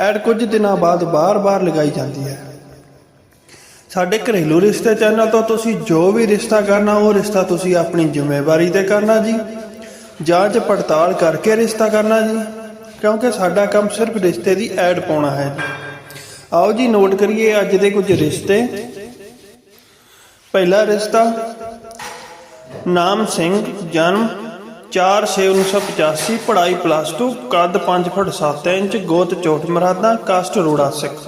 Add ਕੁਝ ਦਿਨਾਂ ਬਾਅਦ ਬਾਰ-ਬਾਰ ਲਗਾਈ ਜਾਂਦੀ ਹੈ। ਸਾਡੇ ਘਰੇਲੂ ਰਿਸ਼ਤੇ ਚੈਨਲ ਤੋਂ ਤੁਸੀਂ ਜੋ ਵੀ ਰਿਸ਼ਤਾ ਕਰਨਾ, ਉਹ ਰਿਸ਼ਤਾ ਤੁਸੀਂ ਆਪਣੀ ਜ਼ਿੰਮੇਵਾਰੀ ਤੇ ਕਰਨਾ ਜੀ। ਜਾਂਚ ਪੜਤਾਲ ਕਰਕੇ ਰਿਸ਼ਤਾ ਕਰਨਾ ਜੀ, ਕਿਉਂਕਿ ਸਾਡਾ ਕੰਮ ਸਿਰਫ ਰਿਸ਼ਤੇ ਦੀ ਐਡ ਪਾਉਣਾ ਹੈ ਆਓ ਜੀ, ਨੋਟ ਕਰੀਏ ਅੱਜ ਦੇ ਕੁਝ ਰਿਸ਼ਤੇ। ਪਹਿਲਾ ਰਿਸ਼ਤਾ, ਨਾਮ ਸਿੰਘ, ਜਨਮ 4/6/1985 ਪੜ੍ਹਾਈ ਪਲੱਸ 2 ਕੱਦ 5 ਫੁੱਟ 7 ਇੰਚ, ਗੋਤ ਚੋਟ ਮਰਾਦਾ, ਕਾਸਟ ਰੋੜਾ ਸਿੱਖ।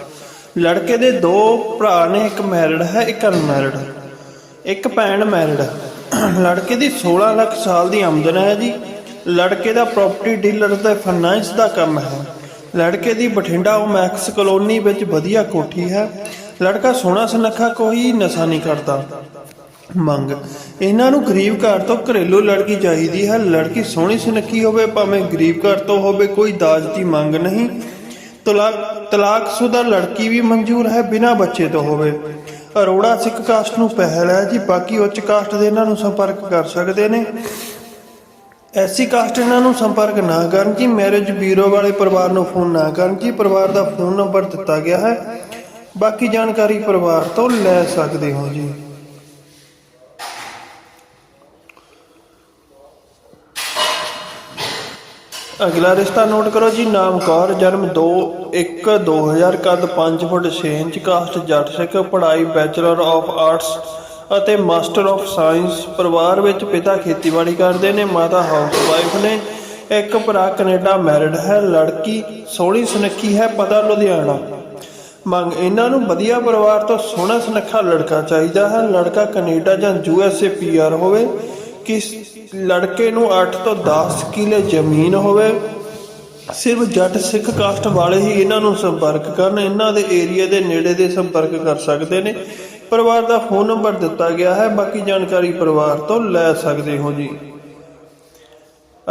ਲੜਕੇ ਦੇ ਦੋ ਭਰਾ ਨੇ, ਇੱਕ ਮੈਰਿਡ ਹੈ, ਇੱਕ ਅਨਮੈਰਿਡ ਇੱਕ ਭੈਣ ਮੈਰਿਡ ਲੜਕੇ ਦੀ 16 ਲੱਖ ਸਾਲ ਦੀ ਆਮਦਨ ਹੈ ਜੀ। ਲੜਕੇ ਦਾ ਪ੍ਰਾਪਰਟੀ ਡੀਲਰ ਤੇ ਫਾਈਨਾਂਸ ਦਾ ਕੰਮ ਹੈ। ਲੜਕੇ ਦੀ ਬਠਿੰਡਾ ਮੈਕਸ ਕਲੋਨੀ ਵਿੱਚ ਵਧੀਆ ਕੋਠੀ ਹੈ। ਲੜਕਾ ਸੋਹਣਾ ਸੁਨੱਖਾ, ਕੋਈ ਨਸ਼ਾ ਨਹੀਂ ਕਰਦਾ। ਮੰਗ। ਇਹਨਾਂ ਨੂੰ ਗਰੀਬ ਘਰ ਤੋਂ ਘਰੇਲੂ ਲੜਕੀ ਚਾਹੀਦੀ ਹੈ। ਲੜਕੀ ਸੋਹਣੀ ਸੁਨੱਖੀ ਹੋਵੇ, ਭਾਵੇਂ ਗਰੀਬ ਘਰ ਤੋਂ ਹੋਵੇ, ਕੋਈ ਦਾਜ ਦੀ ਮੰਗ ਨਹੀਂ। ਤਲਾਕ, ਤਲਾਕਸ਼ੁਦਾ ਲੜਕੀ ਵੀ ਮਨਜ਼ੂਰ ਹੈ ਬਿਨਾਂ ਬੱਚੇ ਤੋਂ ਹੋਵੇ। ਅਰੋੜਾ ਸਿੱਖ ਕਾਸਟ ਨੂੰ ਪਹਿਲ ਹੈ ਜੀ, ਬਾਕੀ ਉੱਚ ਕਾਸਟ ਦੇ ਇਹਨਾਂ ਨੂੰ ਸੰਪਰਕ ਕਰ ਸਕਦੇ ਨੇ। ਐਸੀ ਕਾਸਟ ਇਹਨਾਂ ਨੂੰ ਸੰਪਰਕ ਨਾ ਕਰਨ ਜੀ ਮੈਰਿਜ ਬਿਊਰੋ ਵਾਲੇ ਪਰਿਵਾਰ ਨੂੰ ਫੋਨ ਨਾ ਕਰਨ ਜੀ ਪਰਿਵਾਰ ਦਾ ਫੋਨ ਨੰਬਰ ਦਿੱਤਾ ਗਿਆ ਹੈ। ਬਾਕੀ ਜਾਣਕਾਰੀ ਪਰਿਵਾਰ ਤੋਂ ਲੈ ਸਕਦੇ ਹੋ ਜੀ। ਅਗਲਾ ਰਿਸ਼ਤਾ ਨੋਟ ਕਰੋ ਜੀ, ਨਾਮ ਕੌਰ, ਜਨਮ 2 1 2000 ਕੱਦ 5 ਫੁੱਟ 6 ਇੰਚ, ਕਾਸਟ ਜੱਟ ਸਿੱਖ, ਪੜ੍ਹਾਈ ਬੈਚਲਰ ਆਫ ਆਰਟਸ ਅਤੇ ਮਾਸਟਰ ਆਫ ਸਾਇੰਸ, ਪਰਿਵਾਰ ਵਿੱਚ ਪਿਤਾ ਖੇਤੀਬਾੜੀ ਕਰਦੇ ਨੇ, ਮਾਤਾ ਹਾਊਸ ਵਾਈਫ ਨੇ, ਇੱਕ ਭਰਾ ਕੈਨੇਡਾ ਮੈਰਿਡ ਹੈ, ਲੜਕੀ ਸੋਹਣੀ ਸੁਨੱਖੀ ਹੈ, ਪਤਾ ਲੁਧਿਆਣਾ। ਮੰਗ, ਇਹਨਾਂ ਨੂੰ ਵਧੀਆ ਪਰਿਵਾਰ ਤੋਂ ਸੋਹਣਾ ਸੁਨੱਖਾ ਲੜਕਾ ਚਾਹੀਦਾ ਹੈ, ਲੜਕਾ ਕੈਨੇਡਾ ਜਾਂ ਯੂਐਸਏ ਪੀਆਰ ਹੋਵੇ ਕਿਸ ਲੜਕੇ ਨੂੰ 8 ਤੋਂ 10 ਕਿਲੇ ਜ਼ਮੀਨ ਹੋਵੇ। ਸਿਰਫ ਜੱਟ ਸਿੱਖ ਕਾਸਟ ਵਾਲੇ ਹੀ ਇਹਨਾਂ ਨੂੰ ਸੰਪਰਕ ਕਰਨ, ਇਹਨਾਂ ਦੇ ਏਰੀਆ ਦੇ ਨੇੜੇ ਦੇ ਸੰਪਰਕ ਕਰ ਸਕਦੇ ਨੇ। ਪਰਿਵਾਰ ਦਾ ਫੋਨ ਨੰਬਰ ਦਿੱਤਾ ਗਿਆ ਹੈ, ਬਾਕੀ ਜਾਣਕਾਰੀ ਪਰਿਵਾਰ ਤੋਂ ਲੈ ਸਕਦੇ ਹੋ ਜੀ।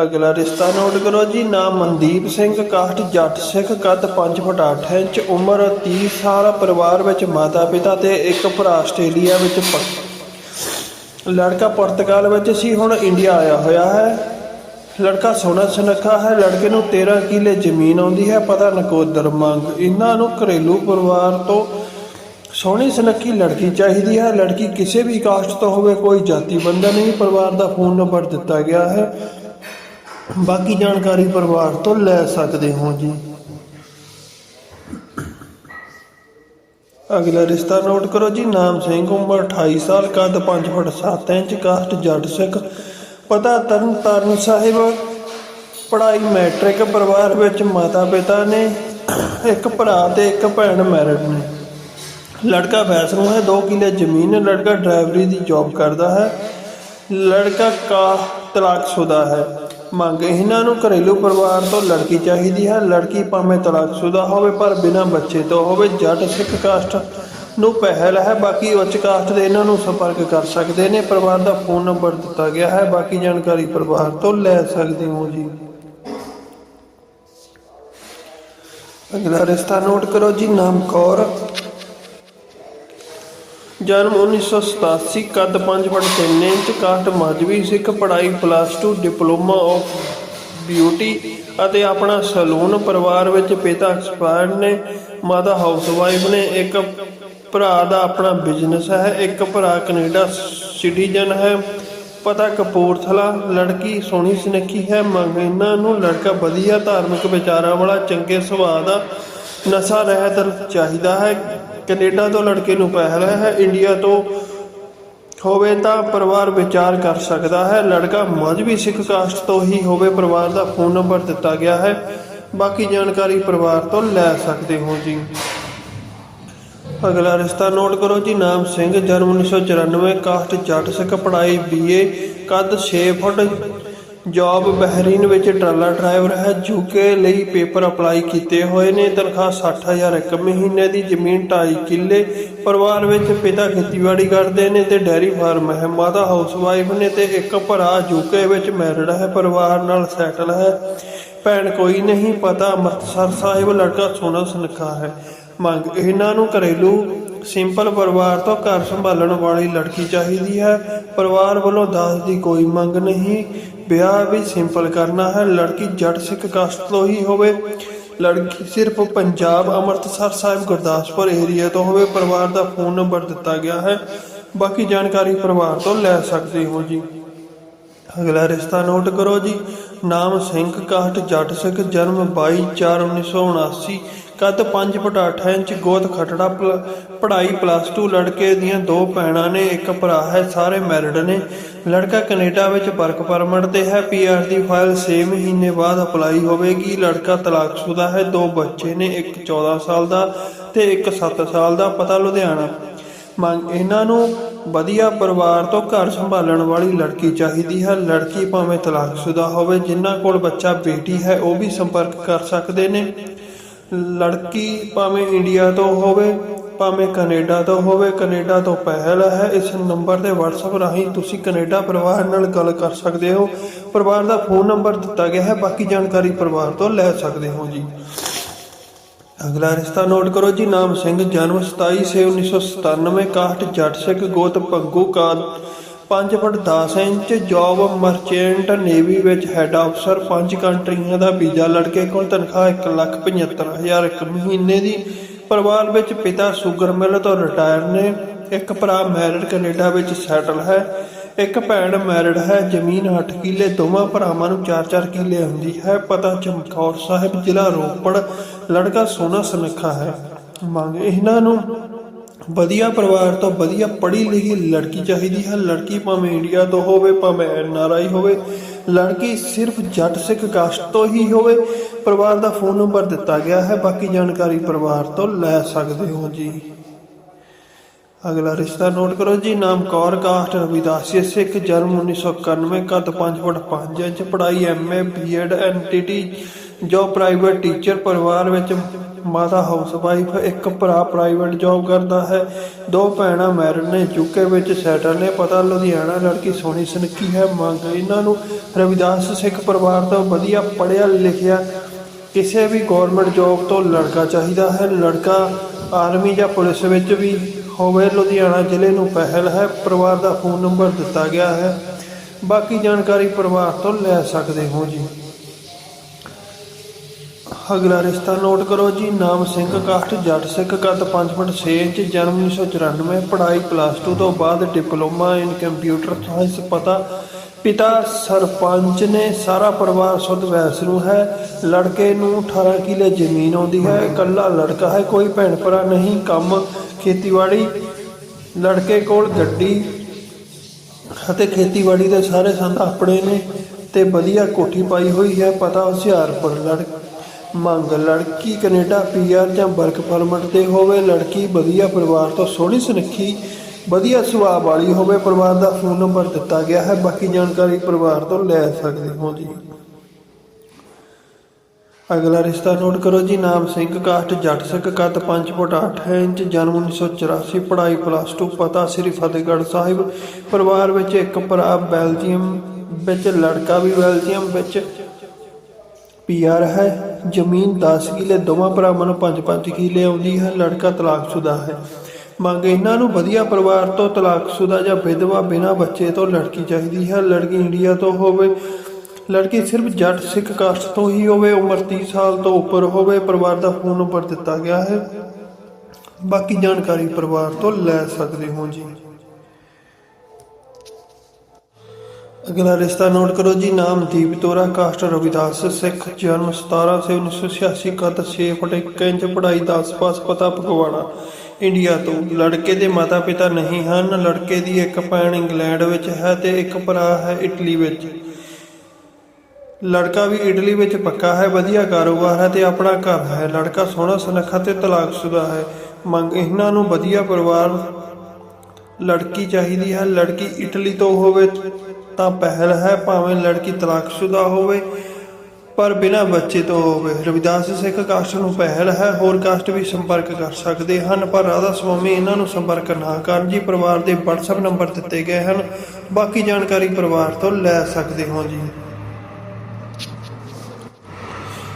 ਅਗਲਾ ਰਿਸ਼ਤਾ ਨੋਟ ਕਰੋ ਜੀ, ਨਾਮ ਮਨਦੀਪ ਸਿੰਘ, ਕਾਸਟ ਜੱਟ ਸਿੱਖ, ਕੱਦ 5 ਫੁੱਟ 8 ਇੰਚ, ਉਮਰ 30 ਸਾਲ, ਪਰਿਵਾਰ ਵਿੱਚ ਮਾਤਾ ਪਿਤਾ ਤੇ ਇੱਕ ਭਰਾ ਆਸਟ੍ਰੇਲੀਆ ਵਿੱਚ ਪ- ਲੜਕਾ ਪੁਰਤਗਾਲ ਵਿੱਚ ਸੀ, ਹੁਣ ਇੰਡੀਆ ਆਇਆ ਹੋਇਆ ਹੈ। ਲੜਕਾ ਸੋਹਣਾ ਸੁਨੱਖਾ ਹੈ, ਲੜਕੇ ਨੂੰ 13 ਕਿੱਲੇ ਜ਼ਮੀਨ ਆਉਂਦੀ ਹੈ, ਪਤਾ ਨਕੋਦਰ ਮੰਗ ਇਹਨਾਂ ਨੂੰ ਘਰੇਲੂ ਪਰਿਵਾਰ ਤੋਂ ਸੋਹਣੀ ਸੁਨੱਖੀ ਲੜਕੀ ਚਾਹੀਦੀ ਹੈ। ਲੜਕੀ ਕਿਸੇ ਵੀ ਕਾਸਟ ਤੋਂ ਹੋਵੇ, ਕੋਈ ਜਾਤੀ ਬੰਧਨ ਨਹੀਂ, ਪਰਿਵਾਰ ਦਾ ਫੋਨ ਨੰਬਰ ਦਿੱਤਾ ਗਿਆ ਹੈ। ਬਾਕੀ ਜਾਣਕਾਰੀ ਪਰਿਵਾਰ ਤੋਂ ਲੈ ਸਕਦੇ ਹੋ ਜੀ। ਅਗਲਾ ਰਿਸ਼ਤਾ ਨੋਟ ਕਰੋ ਜੀ, ਨਾਮ ਸਿੰਘ, ਉਮਰ 28 ਸਾਲ ਕੱਦ 5 ਫੁੱਟ 7 ਇੰਚ ਕਾਸਟ ਜੱਟ ਸਿੱਖ, ਪਤਾ ਤਰਨ ਤਾਰਨ ਸਾਹਿਬ, ਪੜ੍ਹਾਈ ਮੈਟ੍ਰਿਕ ਪਰਿਵਾਰ ਵਿੱਚ ਮਾਤਾ ਪਿਤਾ ਨੇ, ਇੱਕ ਭਰਾ ਤੇ ਇੱਕ ਭੈਣ ਮੈਰਿਡ ਨੇ। ਲੜਕਾ ਵੈਸਨੂੰ ਹੈ 2 ਕਿੱਲੇ ਜ਼ਮੀਨ, ਲੜਕਾ ਡਰਾਈਵਰੀ ਦੀ ਜੌਬ ਕਰਦਾ ਹੈ, ਲੜਕਾ ਕਾ ਤਲਾਕਸ਼ੁਦਾ ਹੈ। ਮੰਗ ਇਹਨਾਂ ਨੂੰ ਘਰੇਲੂ ਪਰਿਵਾਰ ਤੋਂ ਲੜਕੀ ਚਾਹੀਦੀ ਹੈ। ਲੜਕੀ ਭਾਵੇਂ ਤਲਾਕਸ਼ੁਦਾ ਹੋਵੇ, ਪਰ ਬਿਨਾਂ ਬੱਚੇ ਤੋਂ ਹੋਵੇ, ਜੱਟ ਸਿੱਖ ਕਾਸਟ ਨੂੰ ਪਹਿਲ ਹੈ। ਬਾਕੀ ਉੱਚ ਕਾਸਟ ਦੇ ਇਹਨਾਂ ਨੂੰ ਸੰਪਰਕ ਕਰ ਸਕਦੇ ਨੇ। ਪਰਿਵਾਰ ਦਾ ਫੋਨ ਨੰਬਰ ਦਿੱਤਾ ਗਿਆ ਹੈ। ਬਾਕੀ ਜਾਣਕਾਰੀ ਪਰਿਵਾਰ ਤੋਂ ਲੈ ਸਕਦੇ ਹੋ ਜੀ। ਅਗਲਾ ਰਿਸ਼ਤਾ ਨੋਟ ਕਰੋ ਜੀ। ਨਾਮ ਕੌਰ। ਜਨਮ 1987 ਕੱਦ 5 ਫੁੱਟ 3 ਇੰਚ ਕਾਸਟ ਮਾਜਵੀ ਸਿੱਖ, ਪੜ੍ਹਾਈ ਪਲੱਸ 2 ਡਿਪਲੋਮਾ ਆਫ ਬਿਊਟੀ ਅਤੇ ਆਪਣਾ ਸਲੂਨ ਪਰਿਵਾਰ ਵਿੱਚ ਪਿਤਾ ਐਕਸਪਰਟ ਨੇ, ਮਾਤਾ ਹਾਊਸਵਾਈਫ ਨੇ, ਇੱਕ ਭਰਾ ਦਾ ਆਪਣਾ ਬਿਜ਼ਨਸ ਹੈ, ਇੱਕ ਭਰਾ ਕੈਨੇਡਾ ਸਿਟੀਜ਼ਨ ਹੈ, ਪਤਾ ਕਪੂਰਥਲਾ, ਲੜਕੀ ਸੋਹਣੀ ਸੁਨੱਖੀ ਹੈ ਮੰਗ ਇਹਨਾਂ ਨੂੰ ਲੜਕਾ ਵਧੀਆ ਧਾਰਮਿਕ ਵਿਚਾਰਾਂ ਵਾਲਾ ਚੰਗੇ ਸੁਭਾਅ ਦਾ ਨਸ਼ਾ ਰਹਿਤ ਚਾਹੀਦਾ ਹੈ ਕੈਨੇਡਾ ਤੋਂ ਲੜਕੇ ਨੂੰ ਪਹਿਲ ਹੈ, ਇੰਡੀਆ ਤੋਂ ਹੋਵੇ ਤਾਂ ਪਰਿਵਾਰ ਵਿਚਾਰ ਕਰ ਸਕਦਾ ਹੈ। ਲੜਕਾ ਮਜ਼੍ਹਬੀ ਸਿੱਖ ਕਾਸਟ ਤੋਂ ਹੀ ਹੋਵੇ ਪਰਿਵਾਰ ਦਾ ਫੋਨ ਨੰਬਰ ਦਿੱਤਾ ਗਿਆ ਹੈ। ਬਾਕੀ ਜਾਣਕਾਰੀ ਪਰਿਵਾਰ ਤੋਂ ਲੈ ਸਕਦੇ ਹੋ ਜੀ। ਅਗਲਾ ਰਿਸ਼ਤਾ ਨੋਟ ਕਰੋ ਜੀ। ਨਾਮ ਸਿੰਘ, ਜਨਮ 1994 ਕਾਸਟ, ਜੱਟ ਸਿੱਖ, ਪੜ੍ਹਾਈ ਬੀਏ ਕੱਦ 6 ਫੁੱਟ ਜੌਬ ਬਹਿਰੀਨ ਵਿੱਚ ਟਰਾਲਾ ਡਰਾਈਵਰ ਹੈ ਯੂਕੇ ਲਈ ਪੇਪਰ ਅਪਲਾਈ ਕੀਤੇ ਹੋਏ ਨੇ। ਤਨਖਾਹ 60000 ਇੱਕ ਮਹੀਨੇ ਦੀ, ਜ਼ਮੀਨ 2.5 ਕਿੱਲੇ। ਪਰਿਵਾਰ ਵਿੱਚ ਪਿਤਾ ਖੇਤੀਬਾੜੀ ਕਰਦੇ ਨੇ ਤੇ ਡੈਰੀ ਫਾਰਮ ਹੈ। ਮਾਤਾ ਹਾਊਸਵਾਈਫ ਨੇ ਤੇ ਇੱਕ ਭਰਾ ਯੂਕੇ ਵਿੱਚ ਮੈਰਿਡ ਹੈ, ਪਰਿਵਾਰ ਨਾਲ ਸੈਟਲ ਹੈ। ਭੈਣ ਕੋਈ ਨਹੀਂ, ਪਤਾ ਅੰਮ੍ਰਿਤਸਰ ਸਾਹਿਬ, ਲੜਕਾ ਸੋਨਾ ਸੁਨੱਖਾ ਹੈ। ਮੰਗ ਇਹਨਾਂ ਨੂੰ ਘਰੇਲੂ ਸਿੰਪਲ ਪਰਿਵਾਰ ਤੋਂ ਘਰ ਸੰਭਾਲਣ ਵਾਲੀ ਲੜਕੀ ਚਾਹੀਦੀ ਹੈ। ਪਰਿਵਾਰ ਵੱਲੋਂ ਦਾਜ ਦੀ ਕੋਈ ਮੰਗ ਨਹੀਂ। ਵਿਆਹ ਵੀ ਸਿੰਪਲ ਕਰਨਾ ਹੈ। ਲੜਕੀ ਜੱਟ ਸਿੱਖ ਕਾਸਟ ਤੋਂ ਹੀ ਹੋਵੇ। ਲੜਕੀ ਸਿਰਫ ਪੰਜਾਬ ਅੰਮ੍ਰਿਤਸਰ ਸਾਹਿਬ ਗੁਰਦਾਸਪੁਰ ਏਰੀਆ ਤੋਂ ਹੋਵੇ। ਪਰਿਵਾਰ ਦਾ ਫੋਨ ਨੰਬਰ ਦਿੱਤਾ ਗਿਆ ਹੈ। ਬਾਕੀ ਜਾਣਕਾਰੀ ਪਰਿਵਾਰ ਤੋਂ ਲੈ ਸਕਦੇ ਹੋ ਜੀ। ਅਗਲਾ ਰਿਸ਼ਤਾ ਨੋਟ ਕਰੋ ਜੀ। ਨਾਮ ਸਿੰਘ ਕਾਹਟ ਜੱਟ ਸਿੱਖ, ਜਨਮ 22/4/1979 ਕੱਦ 5 ਫੁੱਟ 8 ਇੰਚ ਗੋਤ ਖਟੜਾ ਪਲ- ਪੜ੍ਹਾਈ ਪਲੱਸ 2 ਲੜਕੇ ਦੀਆਂ ਦੋ ਭੈਣਾਂ ਨੇ, ਇੱਕ ਭਰਾ ਹੈ, ਸਾਰੇ ਮੈਰਿਡ ਨੇ। ਲੜਕਾ ਕੈਨੇਡਾ ਵਿੱਚ ਵਰਕ ਪਰਮਿਟ ਤੇ ਹੈ ਪੀਆਰ ਦੀ ਫਾਈਲ 6 ਮਹੀਨੇ ਬਾਅਦ ਅਪਲਾਈ ਹੋਵੇਗੀ। ਲੜਕਾ ਤਲਾਕਸ਼ੁਦਾ ਹੈ, ਦੋ ਬੱਚੇ ਨੇ, ਇੱਕ 14 ਸਾਲ ਦਾ ਤੇ ਇੱਕ 7 ਸਾਲ ਦਾ, ਪਤਾ ਲੁਧਿਆਣਾ। ਮੰਗ, ਇਹਨਾਂ ਨੂੰ ਵਧੀਆ ਪਰਿਵਾਰ ਤੋਂ ਘਰ ਸੰਭਾਲਣ ਵਾਲੀ ਲੜਕੀ ਚਾਹੀਦੀ ਹੈ। ਲੜਕੀ ਭਾਵੇਂ ਤਲਾਕਸ਼ੁਦਾ ਹੋਵੇ, ਜਿਨ੍ਹਾਂ ਕੋਲ ਬੱਚਾ ਬੇਟੀ ਹੈ, ਉਹ ਵੀ ਸੰਪਰਕ ਕਰ ਸਕਦੇ ਨੇ। ਲੜਕੀ ਭਾਵੇਂ ਇੰਡੀਆ ਤੋਂ ਹੋਵੇ, ਭਾਵੇਂ ਕੈਨੇਡਾ ਤੋਂ ਹੋਵੇ, ਕੈਨੇਡਾ ਤੋਂ ਪਹਿਲ ਹੈ। ਇਸ ਨੰਬਰ ਤੇ WhatsApp ਰਾਹੀਂ ਤੁਸੀਂ ਕੈਨੇਡਾ ਪਰਿਵਾਰ ਨਾਲ ਗੱਲ ਕਰ ਸਕਦੇ ਹੋ। ਪਰਿਵਾਰ ਦਾ ਫੋਨ ਨੰਬਰ ਦਿੱਤਾ ਗਿਆ ਹੈ। ਬਾਕੀ ਜਾਣਕਾਰੀ ਪਰਿਵਾਰ ਤੋਂ ਲੈ ਸਕਦੇ ਹੋ ਜੀ। ਅਗਲਾ ਰਿਸ਼ਤਾ ਨੋਟ ਕਰੋ ਜੀ। ਨਾਮ ਸਿੰਘ, ਜਨਮ 27 ਸੇ 1997 ਕਾਹਟ ਜੱਟ ਸਿੱਖ, ਗੋਤ, ਪੰਗੂ ਕਾਦ 5 feet 10 inch job merchant navy ਵਿੱਚ ਹੈੱਡ ਅਫਸਰ ਪੰਜ ਕੰਟਰੀਆਂ ਦਾ ਵੀਜ਼ਾ ਲੜਕੇ ਕੋਲ ਤਨਖਾਹ 175000 ਇੱਕ ਮਹੀਨੇ ਦੀ। ਪਰਿਵਾਰ ਵਿੱਚ ਪਿਤਾ ਸ਼ੂਗਰ ਮਿਲ ਤੋਂ ਰਿਟਾਇਰ ਨੇ। ਇੱਕ ਭਰਾ ਮੈਰਿਡ ਕੈਨੇਡਾ ਵਿੱਚ ਸੈਟਲ ਹੈ। ਇੱਕ ਭੈਣ ਮੈਰਿਡ ਹੈ। ਜ਼ਮੀਨ 8 ਕਿੱਲੇ, ਦੋਵਾਂ ਭਰਾਵਾਂ ਨੂੰ 4-4 ਕਿੱਲੇ ਹੁੰਦੀ ਹੈ। ਪਤਾ ਚਮਕੌਰ ਸਾਹਿਬ, ਜ਼ਿਲ੍ਹਾ ਰੋਪੜ। ਲੜਕਾ ਸੋਨਾ ਸੁਨੱਖਾ ਹੈ। ਮੰਗ ਇਹਨਾਂ ਨੂੰ ਵਧੀਆ ਪਰਿਵਾਰ ਤੋਂ ਵਧੀਆ ਪੜ੍ਹੀ ਲਿਖੀ ਲੜਕੀ ਚਾਹੀਦੀ ਹੈ। ਲੜਕੀ ਭਾਵੇਂ ਇੰਡੀਆ ਤੋਂ ਹੋਵੇ, ਭਾਵੇਂ ਐਨਆਰਆਈ ਹੋਵੇ, ਲੜਕੀ ਸਿਰਫ ਜੱਟ ਸਿੱਖ ਕਾਸਟ ਤੋਂ ਹੀ ਹੋਵੇ, ਪਰਿਵਾਰ ਦਾ ਫੋਨ ਨੰਬਰ ਦਿੱਤਾ ਗਿਆ ਹੈ। ਬਾਕੀ ਜਾਣਕਾਰੀ ਪਰਿਵਾਰ ਤੋਂ ਲੈ ਸਕਦੇ ਹੋ ਜੀ। ਅਗਲਾ ਰਿਸ਼ਤਾ ਨੋਟ ਕਰੋ ਜੀ। ਨਾਮ ਕੌਰ, ਕਾਸਟ ਰਵਿਦਾਸੀ ਸਿੱਖ, ਜਨਮ 1991 ਕੱਦ 5 ਫੁੱਟ 5 ਇੰਚ, ਪੜ੍ਹਾਈ ਐਮਏ ਬੀਐਡ ਐਨਟੀਟੀ ਜੋ ਪ੍ਰਾਈਵੇਟ ਟੀਚਰ ਪਰਿਵਾਰ ਵਿੱਚ ਮਾਤਾ ਹਾਊਸ ਵਾਈਫ ਇੱਕ ਭਰਾ ਪ੍ਰਾਈਵੇਟ ਜੌਬ ਕਰਦਾ ਹੈ। ਦੋ ਭੈਣਾਂ ਮੈਰਿਡ ਨੇ, ਯੂਕੇ ਵਿੱਚ ਸੈਟਲ ਨੇ, ਪਤਾ ਲੁਧਿਆਣਾ ਲੜਕੀ ਸੋਹਣੀ ਸੁਨੱਖੀ ਹੈ, ਮੰਗ ਇਹਨਾਂ ਨੂੰ ਰਵਿਦਾਸ ਸਿੱਖ ਪਰਿਵਾਰ ਤੋਂ ਵਧੀਆ ਪੜ੍ਹਿਆ ਲਿਖਿਆ ਕਿਸੇ ਵੀ ਗਵਰਨਮੈਂਟ ਜੌਬ ਤੋਂ ਲੜਕਾ ਚਾਹੀਦਾ ਹੈ। ਲੜਕਾ ਆਰਮੀ ਜਾਂ ਪੁਲਿਸ ਵਿੱਚ ਵੀ ਹੋਵੇ, ਲੁਧਿਆਣਾ ਜ਼ਿਲ੍ਹੇ ਨੂੰ ਪਹਿਲ ਹੈ, ਪਰਿਵਾਰ ਦਾ ਫੋਨ ਨੰਬਰ ਦਿੱਤਾ ਗਿਆ ਹੈ। ਬਾਕੀ ਜਾਣਕਾਰੀ ਪਰਿਵਾਰ ਤੋਂ ਲੈ ਸਕਦੇ ਹੋ ਜੀ। ਅਗਲਾ ਰਿਸ਼ਤਾ ਨੋਟ ਕਰੋ ਜੀ, ਨਾਮ ਸਿੰਘ, ਕਾਸਟ, ਜੱਟ ਸਿੱਖ ਕੱਦ 5 ਫੁੱਟ 6 ਇੰਚ, ਜਨਮ 1994 ਪੜ੍ਹਾਈ ਪਲੱਸ 2 ਤੋਂ ਬਾਅਦ ਡਿਪਲੋਮਾ ਇਨ ਕੰਪਿਊਟਰ ਸਾਇੰਸ ਪਤਾ ਪਿਤਾ ਸਰਪੰਚ ਨੇ, ਸਾਰਾ ਪਰਿਵਾਰ ਸੁਧ ਵੈਸਰੂ ਹੈ, ਲੜਕੇ ਨੂੰ 18 ਕਿੱਲੇ ਜ਼ਮੀਨ ਆਉਂਦੀ ਹੈ, ਇਕੱਲਾ ਲੜਕਾ ਹੈ, ਕੋਈ ਭੈਣ ਭਰਾ ਨਹੀਂ, ਕੰਮ, ਖੇਤੀਬਾੜੀ, ਲੜਕੇ ਕੋਲ ਗੱਡੀ ਅਤੇ ਖੇਤੀਬਾੜੀ ਦੇ ਸਾਰੇ ਸੰਦ ਆਪਣੇ ਨੇ ਤੇ ਵਧੀਆ ਕੋਠੀ ਪਾਈ ਹੋਈ ਹੈ, ਪਤਾ ਹੁਸ਼ਿਆਰਪੁਰ ਲੜ ਮੰਗ, ਲੜਕੀ ਕੈਨੇਡਾ, ਪੀਆਰ ਜਾਂ ਵਰਕ ਪਰਮਿਟ ਤੇ ਹੋਵੇ, ਲੜਕੀ ਵਧੀਆ ਪਰਿਵਾਰ ਤੋਂ ਸੋਹਣੀ ਸੁਨੱਖੀ, ਵਧੀਆ ਸੁਭਾਅ ਵਾਲੀ ਹੋਵੇ, ਪਰਿਵਾਰ ਦਾ ਫੋਨ ਨੰਬਰ ਦਿੱਤਾ ਗਿਆ ਹੈ, ਬਾਕੀ ਜਾਣਕਾਰੀ ਪਰਿਵਾਰ ਤੋਂ ਲੈ ਸਕਦੇ ਹੋ ਜੀ। ਅਗਲਾ ਰਿਸ਼ਤਾ ਨੋਟ ਕਰੋ ਜੀ, ਨਾਮ ਸਿੰਘ, ਕਾਸਟ, ਜੱਟ ਸਿੱਖ ਕੱਦ 5 ਫੁੱਟ 8 ਇੰਚ, ਜਨਮ 1984 ਪੜ੍ਹਾਈ ਪਲੱਸ 2 ਪਤਾ ਸ੍ਰੀ ਫਤਿਹਗੜ੍ਹ ਸਾਹਿਬ, ਪਰਿਵਾਰ ਵਿੱਚ ਇੱਕ ਭਰਾ, ਬੈਲਜੀਅਮ ਵਿੱਚ ਲੜਕਾ ਵੀ ਬੈਲਜੀਅਮ ਵਿੱਚ ਪੀਆਰ ਹੈ। ਜ਼ਮੀਨ 10 ਕਿੱਲੇ, ਦੋਵਾਂ ਭਰਾਵਾਂ ਨੂੰ 5-5 ਕਿੱਲੇ ਆਉਂਦੀ ਹੈ, ਲੜਕਾ ਤਲਾਕਸ਼ੁਦਾ ਹੈ। ਮੰਗ ਇਹਨਾਂ ਨੂੰ ਵਧੀਆ ਪਰਿਵਾਰ ਤੋਂ ਤਲਾਕਸ਼ੁਦਾ ਜਾਂ ਵਿਧਵਾ ਬਿਨਾਂ ਬੱਚੇ ਤੋਂ ਲੜਕੀ ਚਾਹੀਦੀ ਹੈ। ਲੜਕੀ ਇੰਡੀਆ ਤੋਂ ਹੋਵੇ, ਲੜਕੀ ਸਿਰਫ ਜੱਟ ਸਿੱਖ ਕਾਸਟ ਤੋਂ ਹੀ ਹੋਵੇ, ਉਮਰ 30 ਸਾਲ ਤੋਂ ਉੱਪਰ ਹੋਵੇ, ਪਰਿਵਾਰ ਦਾ ਫੋਨ ਨੰਬਰ ਦਿੱਤਾ ਗਿਆ ਹੈ। ਬਾਕੀ ਜਾਣਕਾਰੀ ਪਰਿਵਾਰ ਤੋਂ ਲੈ ਸਕਦੇ ਹੋ ਜੀ। ਅਗਲਾ ਰਿਸ਼ਤਾ ਨੋਟ ਕਰੋ ਜੀ, ਨਾਮ ਦੀਪ ਤੋਰਾ ਕਾਸਟ ਰਵਿਦਾਸ ਸਿੱਖ, ਜਨਮ 17 ਸੇ 1986 ਕੱਦ 6 ਫੁੱਟ 1 ਇੰਚ, ਪੜ੍ਹਾਈ 10 ਪਾਸ, ਪਤਾ ਫਗਵਾੜਾ ਇੰਡੀਆ ਤੋਂ ਲੜਕੇ ਦੇ ਮਾਤਾ ਪਿਤਾ ਨਹੀਂ ਹਨ, ਲੜਕੇ ਦੀ ਇੱਕ ਭੈਣ ਇੰਗਲੈਂਡ ਵਿੱਚ ਹੈ ਤੇ ਇੱਕ ਭਰਾ ਹੈ ਇਟਲੀ ਵਿੱਚ। ਲੜਕਾ ਵੀ ਇਟਲੀ ਵਿੱਚ ਪੱਕਾ ਹੈ, ਵਧੀਆ ਕਾਰੋਬਾਰ ਹੈ ਤੇ ਆਪਣਾ ਘਰ ਹੈ। ਲੜਕਾ ਸੋਹਣਾ ਸੁਨੱਖਾ ਤੇ ਤਲਾਕਸ਼ੁਦਾ ਹੈ, ਮੰਗ ਇਹਨਾਂ ਨੂੰ ਵਧੀਆ ਪਰਿਵਾਰ ਲੜਕੀ ਚਾਹੀਦੀ ਹੈ। ਲੜਕੀ ਇਟਲੀ ਤੋਂ ਹੋਵੇ ਤਾਂ ਪਹਿਲ ਹੈ, ਭਾਵੇਂ ਲੜਕੀ ਤਲਾਕਸ਼ੁਦਾ ਹੋਵੇ, ਪਰ ਬਿਨਾਂ ਬੱਚੇ ਤੋਂ ਹੋਵੇ। ਰਵਿਦਾਸ ਸਿੱਖ ਕਾਸਟ ਨੂੰ ਪਹਿਲ ਹੈ, ਹੋਰ ਕਾਸਟ ਵੀ ਸੰਪਰਕ ਕਰ ਸਕਦੇ ਹਨ, ਪਰ ਰਾਧਾ ਸੁਆਮੀ ਇਹਨਾਂ ਨੂੰ ਸੰਪਰਕ ਨਾ ਕਰਨ ਜੀ, ਪਰਿਵਾਰ ਦੇ WhatsApp ਨੰਬਰ ਦਿੱਤੇ ਗਏ ਹਨ। ਬਾਕੀ ਜਾਣਕਾਰੀ ਪਰਿਵਾਰ ਤੋਂ ਲੈ ਸਕਦੇ ਹੋ ਜੀ।